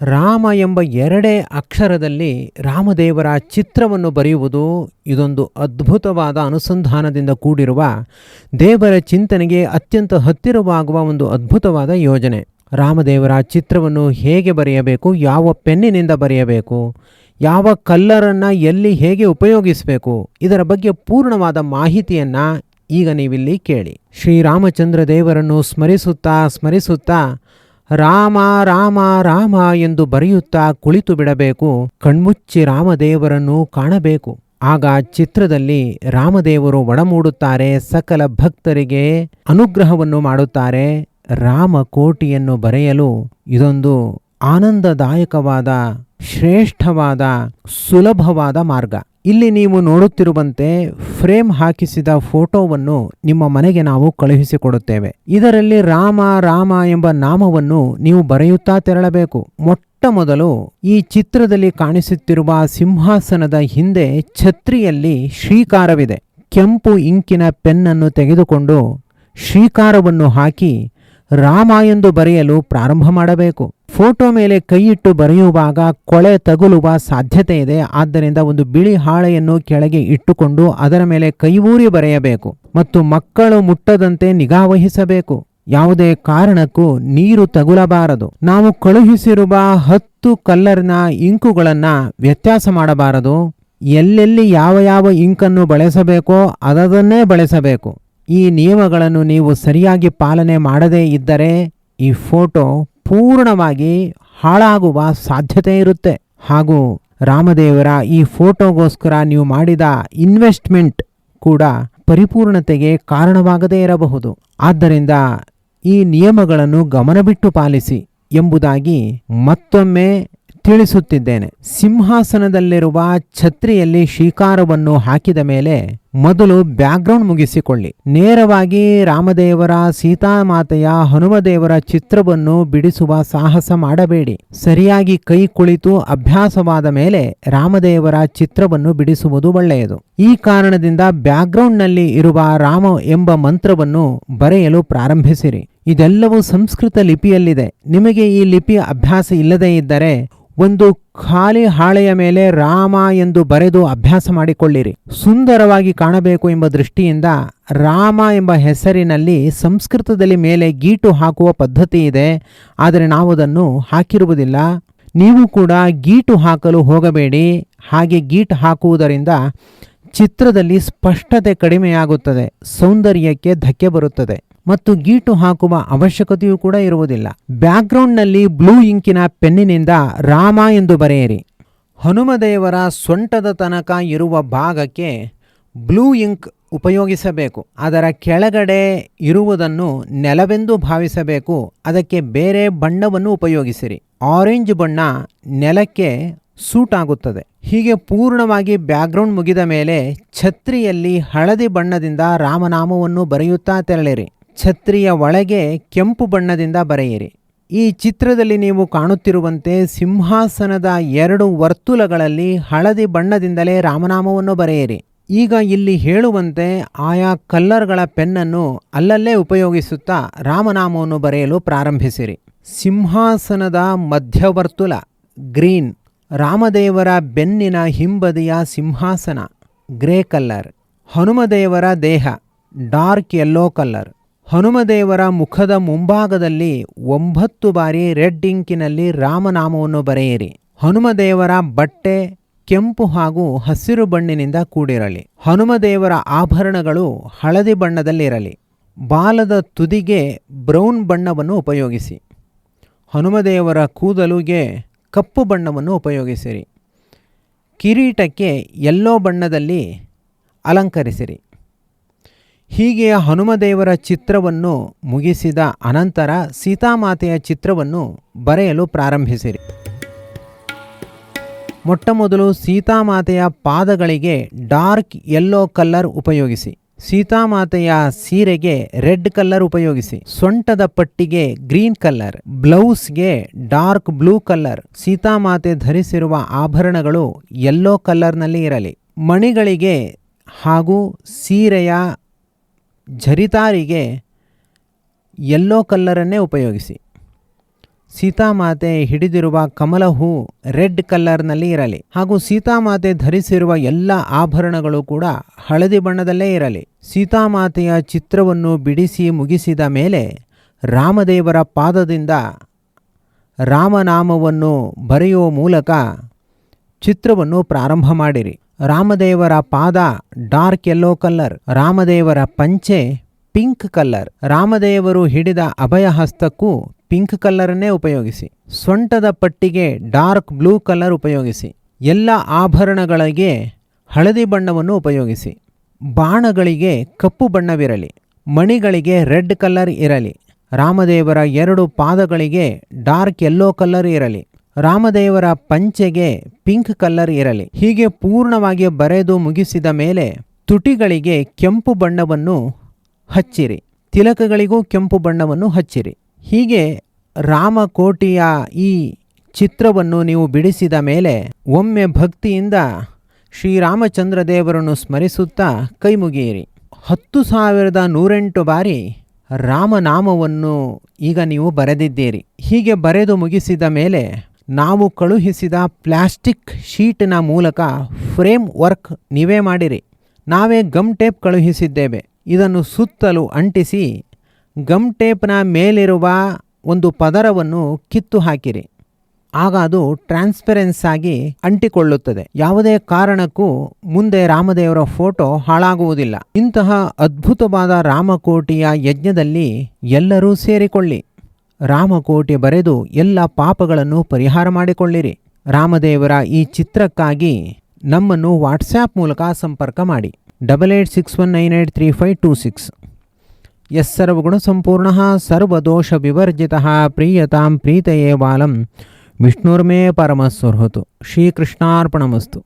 ರಾಮ ಎಂಬ ಎರಡೇ ಅಕ್ಷರದಲ್ಲಿ ರಾಮದೇವರ ಚಿತ್ರವನ್ನು ಬರೆಯುವುದು ಇದೊಂದು ಅದ್ಭುತವಾದ ಅನುಸಂಧಾನದಿಂದ ಕೂಡಿರುವ ದೇವರ ಚಿಂತನೆಗೆ ಅತ್ಯಂತ ಹತ್ತಿರವಾಗುವ ಒಂದು ಅದ್ಭುತವಾದ ಯೋಜನೆ. ರಾಮದೇವರ ಚಿತ್ರವನ್ನು ಹೇಗೆ ಬರೆಯಬೇಕು, ಯಾವ ಪೆನ್ನಿನಿಂದ ಬರೆಯಬೇಕು, ಯಾವ ಕಲ್ಲರನ್ನು ಎಲ್ಲಿ ಹೇಗೆ ಉಪಯೋಗಿಸಬೇಕು, ಇದರ ಬಗ್ಗೆ ಪೂರ್ಣವಾದ ಮಾಹಿತಿಯನ್ನು ಈಗ ನೀವಿಲ್ಲಿ ಕೇಳಿ. ಶ್ರೀರಾಮಚಂದ್ರ ದೇವರನ್ನು ಸ್ಮರಿಸುತ್ತಾ ಸ್ಮರಿಸುತ್ತಾ ರಾಮ ರಾಮ ರಾಮ ಎಂದು ಬರೆಯುತ್ತಾ ಕುಳಿತು ಬಿಡಬೇಕು. ಕಣ್ಮುಚ್ಚಿ ರಾಮದೇವರನ್ನು ಕಾಣಬೇಕು. ಆಗ ಚಿತ್ರದಲ್ಲಿ ರಾಮದೇವರು ಒಡಮೂಡುತ್ತಾರೆ. ಸಕಲ ಭಕ್ತರಿಗೆ ಅನುಗ್ರಹವನ್ನು ಮಾಡುತ್ತಾರೆ. ರಾಮ ಕೋಟಿಯನ್ನು ಬರೆಯಲು ಇದೊಂದು ಆನಂದದಾಯಕವಾದ, ಶ್ರೇಷ್ಠವಾದ, ಸುಲಭವಾದ ಮಾರ್ಗ. ಇಲ್ಲಿ ನೀವು ನೋಡುತ್ತಿರುವಂತೆ ಫ್ರೇಮ್ ಹಾಕಿಸಿದ ಫೋಟೋವನ್ನು ನಿಮ್ಮ ಮನೆಗೆ ನಾವು ಕಳುಹಿಸಿಕೊಡುತ್ತೇವೆ. ಇದರಲ್ಲಿ ರಾಮ ರಾಮ ಎಂಬ ನಾಮವನ್ನು ನೀವು ಬರೆಯುತ್ತಾ ತೆರಳಬೇಕು. ಮೊಟ್ಟ ಮೊದಲು ಈ ಚಿತ್ರದಲ್ಲಿ ಕಾಣಿಸುತ್ತಿರುವ ಸಿಂಹಾಸನದ ಹಿಂದೆ ಛತ್ರಿಯಲ್ಲಿ ಶ್ರೀಕಾರವಿದೆ. ಕೆಂಪು ಇಂಕಿನ ಪೆನ್ನನ್ನು ತೆಗೆದುಕೊಂಡು ಶ್ರೀಕಾರವನ್ನು ಹಾಕಿ ರಾಮ ಎಂದು ಬರೆಯಲು ಪ್ರಾರಂಭ ಮಾಡಬೇಕು. ಫೋಟೋ ಮೇಲೆ ಕೈಯಿಟ್ಟು ಬರೆಯುವಾಗ ಕೊಳೆ ತಗುಲುವ ಸಾಧ್ಯತೆ ಇದೆ. ಆದ್ದರಿಂದ ಒಂದು ಬಿಳಿ ಹಾಳೆಯನ್ನು ಕೆಳಗೆ ಇಟ್ಟುಕೊಂಡು ಅದರ ಮೇಲೆ ಕೈವೂರಿ ಬರೆಯಬೇಕು ಮತ್ತು ಮಕ್ಕಳು ಮುಟ್ಟದಂತೆ ನಿಗಾವಹಿಸಬೇಕು ಯಾವುದೇ ಕಾರಣಕ್ಕೂ ನೀರು ತಗುಲಬಾರದು. ನಾವು ಕಳುಹಿಸಿರುವ ಹತ್ತು ಕಲ್ಲರ್ನ ಇಂಕುಗಳನ್ನು ವ್ಯತ್ಯಾಸ ಮಾಡಬಾರದು. ಎಲ್ಲೆಲ್ಲಿ ಯಾವ ಯಾವ ಇಂಕನ್ನು ಬಳಸಬೇಕೋ ಅದನ್ನೇ ಬಳಸಬೇಕು. ಈ ನಿಯಮಗಳನ್ನು ನೀವು ಸರಿಯಾಗಿ ಪಾಲನೆ ಮಾಡದೇ ಇದ್ದರೆ ಈ ಫೋಟೋ ಪೂರ್ಣವಾಗಿ ಹಾಳಾಗುವ ಸಾಧ್ಯತೆ ಇರುತ್ತೆ. ಹಾಗೂ ರಾಮದೇವರ ಈ ಫೋಟೋಗೋಸ್ಕರ ನೀವು ಮಾಡಿದ ಇನ್ವೆಸ್ಟ್ಮೆಂಟ್ ಕೂಡ ಪರಿಪೂರ್ಣತೆಗೆ ಕಾರಣವಾಗದೇ ಇರಬಹುದು. ಆದ್ದರಿಂದ ಈ ನಿಯಮಗಳನ್ನು ಗಮನಬಿಟ್ಟು ಪಾಲಿಸಿ ಎಂಬುದಾಗಿ ಮತ್ತೊಮ್ಮೆ ತಿಳಿಸುತ್ತಿದ್ದೇನೆ. ಸಿಂಹಾಸನದಲ್ಲಿರುವ ಛತ್ರಿಯಲ್ಲಿ ಶ್ರೀಕಾರವನ್ನು ಹಾಕಿದ ಮೇಲೆ ಮೊದಲು ಬ್ಯಾಕ್ಗ್ರೌಂಡ್ ಮುಗಿಸಿಕೊಳ್ಳಿ. ನೇರವಾಗಿ ರಾಮದೇವರ ಸೀತಾಮಾತೆಯ ಹನುಮದೇವರ ಚಿತ್ರವನ್ನು ಬಿಡಿಸುವ ಸಾಹಸ ಮಾಡಬೇಡಿ. ಸರಿಯಾಗಿ ಕೈ ಕುಳಿತು ಅಭ್ಯಾಸವಾದ ಮೇಲೆ ರಾಮದೇವರ ಚಿತ್ರವನ್ನು ಬಿಡಿಸುವುದು ಒಳ್ಳೆಯದು. ಈ ಕಾರಣದಿಂದ ಬ್ಯಾಕ್ಗ್ರೌಂಡ್ನಲ್ಲಿ ಇರುವ ರಾಮ ಎಂಬ ಮಂತ್ರವನ್ನು ಬರೆಯಲು ಪ್ರಾರಂಭಿಸಿರಿ. ಇದೆಲ್ಲವೂ ಸಂಸ್ಕೃತ ಲಿಪಿಯಲ್ಲಿದೆ. ನಿಮಗೆ ಈ ಲಿಪಿಯ ಅಭ್ಯಾಸ ಇಲ್ಲದೇ ಇದ್ದರೆ ಒಂದು ಖಾಲಿ ಹಾಳೆಯ ಮೇಲೆ ರಾಮ ಎಂದು ಬರೆದು ಅಭ್ಯಾಸ ಮಾಡಿಕೊಳ್ಳಿರಿ. ಸುಂದರವಾಗಿ ಕಾಣಬೇಕು ಎಂಬ ದೃಷ್ಟಿಯಿಂದ ರಾಮ ಎಂಬ ಹೆಸರಿನಲ್ಲಿ ಸಂಸ್ಕೃತದಲ್ಲಿ ಮೇಲೆ ಗೀಟು ಹಾಕುವ ಪದ್ಧತಿ ಇದೆ. ಆದರೆ ನಾವು ಅದನ್ನು ಹಾಕಿರುವುದಿಲ್ಲ. ನೀವು ಕೂಡ ಗೀಟು ಹಾಕಲು ಹೋಗಬೇಡಿ. ಹಾಗೆ ಗೀಟ್ ಹಾಕುವುದರಿಂದ ಚಿತ್ರದಲ್ಲಿ ಸ್ಪಷ್ಟತೆ ಕಡಿಮೆಯಾಗುತ್ತದೆ, ಸೌಂದರ್ಯಕ್ಕೆ ಧಕ್ಕೆ ಬರುತ್ತದೆ ಮತ್ತು ಗೀಟು ಹಾಕುವ ಅವಶ್ಯಕತೆಯೂ ಕೂಡ ಇರುವುದಿಲ್ಲ. ಬ್ಯಾಕ್ಗ್ರೌಂಡ್ನಲ್ಲಿ ಬ್ಲೂ ಇಂಕಿನ ಪೆನ್ನಿನಿಂದ ರಾಮ ಎಂದು ಬರೆಯಿರಿ. ಹನುಮದೇವರ ಸೊಂಟದ ತನಕ ಇರುವ ಭಾಗಕ್ಕೆ ಬ್ಲೂ ಇಂಕ್ ಉಪಯೋಗಿಸಬೇಕು. ಅದರ ಕೆಳಗಡೆ ಇರುವುದನ್ನು ನೆಲವೆಂದು ಭಾವಿಸಬೇಕು. ಅದಕ್ಕೆ ಬೇರೆ ಬಣ್ಣವನ್ನು ಉಪಯೋಗಿಸಿರಿ. ಆರೆಂಜ್ ಬಣ್ಣ ನೆಲಕ್ಕೆ ಸೂಟ್ ಆಗುತ್ತದೆ ಹೀಗೆ ಪೂರ್ಣವಾಗಿ ಬ್ಯಾಕ್ಗ್ರೌಂಡ್ ಮುಗಿದ ಮೇಲೆ ಛತ್ರಿಯಲ್ಲಿ ಹಳದಿ ಬಣ್ಣದಿಂದ ರಾಮನಾಮವನ್ನು ಬರೆಯುತ್ತಾ ತೆರಳಿರಿ. ಛತ್ರಿಯ ಒಳಗೆ ಕೆಂಪು ಬಣ್ಣದಿಂದ ಬರೆಯಿರಿ. ಈ ಚಿತ್ರದಲ್ಲಿ ನೀವು ಕಾಣುತ್ತಿರುವಂತೆ ಸಿಂಹಾಸನದ ಎರಡು ವರ್ತುಲಗಳಲ್ಲಿ ಹಳದಿ ಬಣ್ಣದಿಂದಲೇ ರಾಮನಾಮವನ್ನು ಬರೆಯಿರಿ. ಈಗ ಇಲ್ಲಿ ಹೇಳುವಂತೆ ಆಯಾ ಕಲ್ಲರ್ಗಳ ಪೆನ್ನನ್ನು ಅಲ್ಲಲ್ಲೇ ಉಪಯೋಗಿಸುತ್ತಾ ರಾಮನಾಮವನ್ನು ಬರೆಯಲು ಪ್ರಾರಂಭಿಸಿರಿ. ಸಿಂಹಾಸನದ ಮಧ್ಯವರ್ತುಲ ಗ್ರೀನ್. ರಾಮದೇವರ ಬೆನ್ನಿನ ಹಿಂಬದಿಯ ಸಿಂಹಾಸನ, ಗ್ರೇ ಕಲ್ಲರ್. ಹನುಮದೇವರ ದೇಹ, ಡಾರ್ಕ್ ಯೆಲ್ಲೋ ಕಲ್ಲರ್. ಹನುಮದೇವರ ಮುಖದ ಮುಂಭಾಗದಲ್ಲಿ ಒಂಬತ್ತು ಬಾರಿ ರೆಡ್ ಇಂಕಿನಲ್ಲಿ ರಾಮನಾಮವನ್ನು ಬರೆಯಿರಿ. ಹನುಮದೇವರ ಬಟ್ಟೆ, ಕೆಂಪು ಹಾಗೂ ಹಸಿರು ಬಣ್ಣಿನಿಂದ ಕೂಡಿರಲಿ. ಹನುಮದೇವರ ಆಭರಣಗಳು ಹಳದಿ ಬಣ್ಣದಲ್ಲಿರಲಿ. ಬಾಲದ ತುದಿಗೆ ಬ್ರೌನ್ ಬಣ್ಣವನ್ನು ಉಪಯೋಗಿಸಿ. ಹನುಮದೇವರ ಕೂದಲುಗೆ ಕಪ್ಪು ಬಣ್ಣವನ್ನು ಉಪಯೋಗಿಸಿರಿ. ಕಿರೀಟಕ್ಕೆ ಎಲ್ಲೋ ಬಣ್ಣದಲ್ಲಿ ಅಲಂಕರಿಸಿರಿ. ಹೀಗೆ ಹನುಮದೇವರ ಚಿತ್ರವನ್ನು ಮುಗಿಸಿದ ಅನಂತರ ಸೀತಾಮಾತೆಯ ಚಿತ್ರವನ್ನು ಬರೆಯಲು ಪ್ರಾರಂಭಿಸಿರಿ. ಮೊಟ್ಟಮೊದಲು ಸೀತಾಮಾತೆಯ ಪಾದಗಳಿಗೆ ಡಾರ್ಕ್ ಯೆಲ್ಲೋ ಕಲ್ಲರ್ ಉಪಯೋಗಿಸಿ. ಸೀತಾಮಾತೆಯ ಸೀರೆಗೆ ರೆಡ್ ಕಲ್ಲರ್ ಉಪಯೋಗಿಸಿ. ಸೊಂಟದ ಪಟ್ಟಿಗೆ ಗ್ರೀನ್ ಕಲ್ಲರ್ ಬ್ಲೌಸ್ಗೆ ಡಾರ್ಕ್ ಬ್ಲೂ ಕಲ್ಲರ್ ಸೀತಾಮಾತೆ ಧರಿಸಿರುವ ಆಭರಣಗಳು ಯೆಲ್ಲೋ ಕಲ್ಲರ್ನಲ್ಲಿ ಇರಲಿ. ಮಣಿಗಳಿಗೆ ಹಾಗೂ ಸೀರೆಯ ಝರಿತಾರಿಗೆ ಯೆಲ್ಲೋ ಕಲ್ಲರನ್ನೇ ಉಪಯೋಗಿಸಿ. ಸೀತಾಮಾತೆ ಹಿಡಿದಿರುವ ಕಮಲ ಹೂ ರೆಡ್ ಕಲ್ಲರ್ನಲ್ಲಿ ಇರಲಿ ಹಾಗೂ ಸೀತಾಮಾತೆ ಧರಿಸಿರುವ ಎಲ್ಲ ಆಭರಣಗಳು ಕೂಡ ಹಳದಿ ಬಣ್ಣದಲ್ಲೇ ಇರಲಿ. ಸೀತಾಮಾತೆಯ ಚಿತ್ರವನ್ನು ಬಿಡಿಸಿ ಮುಗಿಸಿದ ಮೇಲೆ ರಾಮದೇವರ ಪಾದದಿಂದ ರಾಮನಾಮವನ್ನು ಬರೆಯುವ ಮೂಲಕ ಚಿತ್ರವನ್ನು ಪ್ರಾರಂಭ ಮಾಡಿರಿ. ರಾಮದೇವರ ಪಾದ ಡಾರ್ಕ್ ಯೆಲ್ಲೋ ಕಲರ್, ರಾಮದೇವರ ಪಂಚೆ ಪಿಂಕ್ ಕಲ್ಲರ್ ರಾಮದೇವರು ಹಿಡಿದ ಅಭಯ ಹಸ್ತಕ್ಕೂ ಪಿಂಕ್ ಕಲ್ಲರನ್ನೇ ಉಪಯೋಗಿಸಿ. ಸೊಂಟದ ಪಟ್ಟಿಗೆ ಡಾರ್ಕ್ ಬ್ಲೂ ಕಲರ್ ಉಪಯೋಗಿಸಿ. ಎಲ್ಲ ಆಭರಣಗಳಿಗೆ ಹಳದಿ ಬಣ್ಣವನ್ನು ಉಪಯೋಗಿಸಿ. ಬಾಣಗಳಿಗೆ ಕಪ್ಪು ಬಣ್ಣವಿರಲಿ. ಮಣಿಗಳಿಗೆ ರೆಡ್ ಕಲರ್ ಇರಲಿ. ರಾಮದೇವರ ಎರಡು ಪಾದಗಳಿಗೆ ಡಾರ್ಕ್ ಯೆಲ್ಲೋ ಕಲರ್ ಇರಲಿ. ರಾಮದೇವರ ಪಂಚೆಗೆ ಪಿಂಕ್ ಕಲರ್ ಇರಲಿ. ಹೀಗೆ ಪೂರ್ಣವಾಗಿ ಬರೆದು ಮುಗಿಸಿದ ಮೇಲೆ ತುಟಿಗಳಿಗೆ ಕೆಂಪು ಬಣ್ಣವನ್ನು ಹಚ್ಚಿರಿ. ತಿಲಕಗಳಿಗೂ ಕೆಂಪು ಬಣ್ಣವನ್ನು ಹಚ್ಚಿರಿ. ಹೀಗೆ ರಾಮಕೋಟಿಯ ಈ ಚಿತ್ರವನ್ನು ನೀವು ಬಿಡಿಸಿದ ಮೇಲೆ ಒಮ್ಮೆ ಭಕ್ತಿಯಿಂದ ಶ್ರೀರಾಮಚಂದ್ರ ದೇವರನ್ನು ಸ್ಮರಿಸುತ್ತಾ ಕೈ ಮುಗಿಯಿರಿ ಹತ್ತು ಸಾವಿರದ ನೂರೆಂಟು ಬಾರಿ ರಾಮನಾಮವನ್ನು ಈಗ ನೀವು ಬರೆದಿದ್ದೀರಿ. ಹೀಗೆ ಬರೆದು ಮುಗಿಸಿದ ಮೇಲೆ ನಾವು ಕಳುಹಿಸಿದ ಪ್ಲಾಸ್ಟಿಕ್ ಶೀಟ್ನ ಮೂಲಕ ಫ್ರೇಮ್ ವರ್ಕ್ ನೀವೇ ಮಾಡಿರಿ. ನಾವೇ ಗಮ್ ಟೇಪ್ ಕಳುಹಿಸಿದ್ದೇವೆ. ಇದನ್ನು ಸುತ್ತಲೂ ಅಂಟಿಸಿ ಗಮ್ ಟೇಪ್ನ ಮೇಲಿರುವ ಒಂದು ಪದರವನ್ನು ಕಿತ್ತು ಹಾಕಿರಿ. ಆಗ ಅದು ಟ್ರಾನ್ಸ್ಪರೆನ್ಸ್ ಆಗಿ ಅಂಟಿಕೊಳ್ಳುತ್ತದೆ. ಯಾವುದೇ ಕಾರಣಕ್ಕೂ ಮುಂದೆ ರಾಮದೇವರ ಫೋಟೋ ಹಾಳಾಗುವುದಿಲ್ಲ. ಇಂತಹ ಅದ್ಭುತವಾದ ರಾಮಕೋಟಿಯ ಯಜ್ಞದಲ್ಲಿ ಎಲ್ಲರೂ ಸೇರಿಕೊಳ್ಳಿ. ರಾಮಕೋಟಿ ಬರೆದು ಎಲ್ಲ ಪಾಪಗಳನ್ನು ಪರಿಹಾರ ಮಾಡಿಕೊಳ್ಳಿರಿ. ರಾಮದೇವರ ಈ ಚಿತ್ರಕ್ಕಾಗಿ ನಮ್ಮನ್ನು ವಾಟ್ಸ್ಯಾಪ್ ಮೂಲಕ ಸಂಪರ್ಕ ಮಾಡಿ. Double eight six one nine eight three five two six S ಸರ್ವಗುಣಸಂಪೂರ್ಣ ಸರ್ವದೋಷ ವಿವರ್ಜಿತ ಪ್ರೀಯತಾಂ ಪ್ರೀತಯೇ ಬಾಲಂ. ವಿಷ್ಣುರ್ಮೇ ಪರಮಸ್ವರ್ಹತು ಶ್ರೀಕೃಷ್ಣಾರ್ಪಣಮಸ್ತು.